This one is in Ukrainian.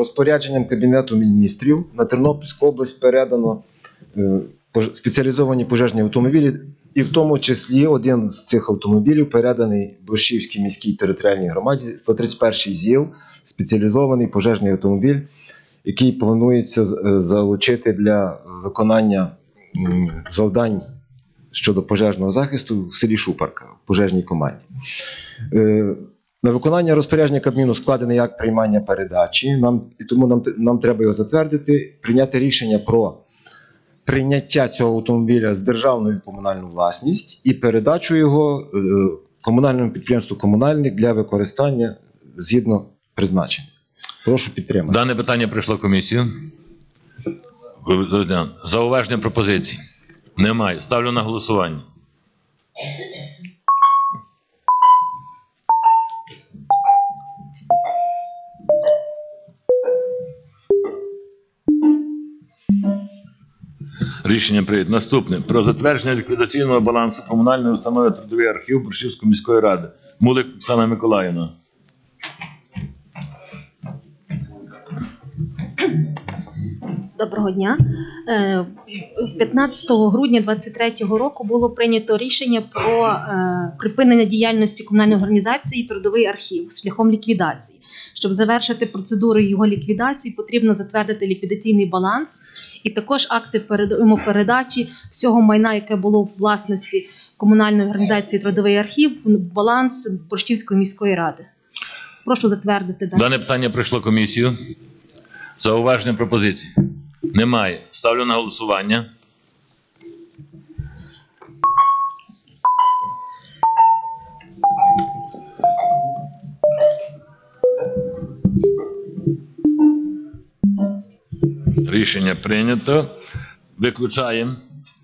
розпорядженням Кабінету міністрів на Тернопільську область передано е, спеціалізовані пожежні автомобілі, і в тому числі один з цих автомобілів переданий Борщівській міській територіальній громаді 131 ЗІЛ, спеціалізований пожежний автомобіль, який планується е, залучити для виконання завдань щодо пожежного захисту в селі Шупарка в пожежній команді. На виконання розпорядження Кабміну складений акт приймання передачі. Нам, і тому нам, нам треба його затвердити, прийняти рішення про прийняття цього автомобіля з державної в комунальну власність і передачу його е, комунальному підприємству комунальник для використання згідно призначення. Прошу підтримати. Дане питання прийшло комісію. Зауваження пропозицій? Немає. Ставлю на голосування. Рішення прийнято. Наступне. Про затвердження ліквідаційного балансу комунальної установи трудовий архів Борщівської міської ради. Мулик Оксана Миколаївна. Доброго дня. Е, 15 грудня 2023 року було прийнято рішення про е, припинення діяльності комунальної організації Трудовий архів шляхом ліквідації. Щоб завершити процедуру його ліквідації, потрібно затвердити ліквідаційний баланс і також акти перед- передачі всього майна, яке було в власності комунальної організації Трудовий архів, в баланс Борщівської міської ради. Прошу затвердити. Дане питання прийшло комісію. Зауваження пропозиції? Немає. Ставлю на голосування. Рішення прийнято. Виключаємо.